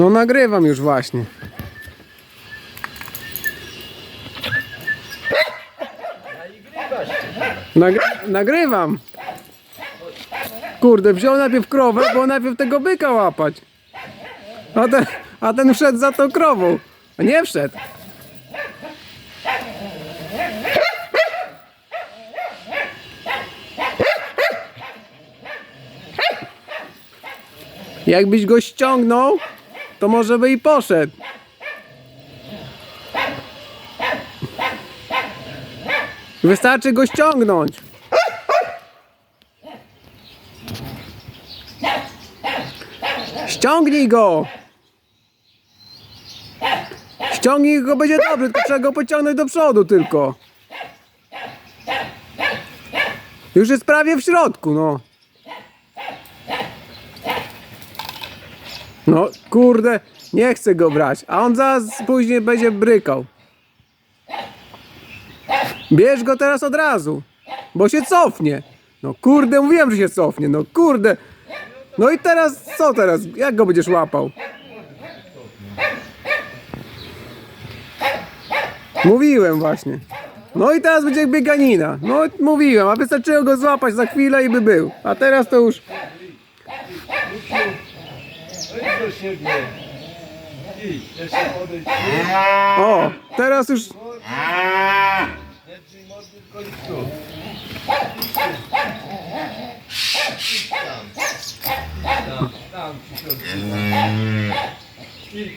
No nagrywam już właśnie. Nagry nagrywam. Kurde, wziął najpierw krowę, bo najpierw tego byka łapać. A ten, a ten wszedł za tą krową. A nie wszedł. Jakbyś go ściągnął, to może by i poszedł. Wystarczy go ściągnąć. Ściągnij go! Ściągnij go, będzie dobrze, tylko trzeba go pociągnąć do przodu tylko. Już jest prawie w środku, no. No, kurde, nie chcę go brać, a on zaraz później będzie brykał. Bierz go teraz od razu, bo się cofnie. No kurde, mówiłem, że się cofnie, no kurde. No i teraz, co teraz? Jak go będziesz łapał? Mówiłem właśnie. No i teraz będzie bieganina. No mówiłem, a wystarczyło go złapać za chwilę i by był. A teraz to już... Idź do siebie. Idź, jeszcze odejdź. O, teraz już... Lepiej mordy w końcu. Idź tam. Idź tam, tam ci się odbywa. Idź.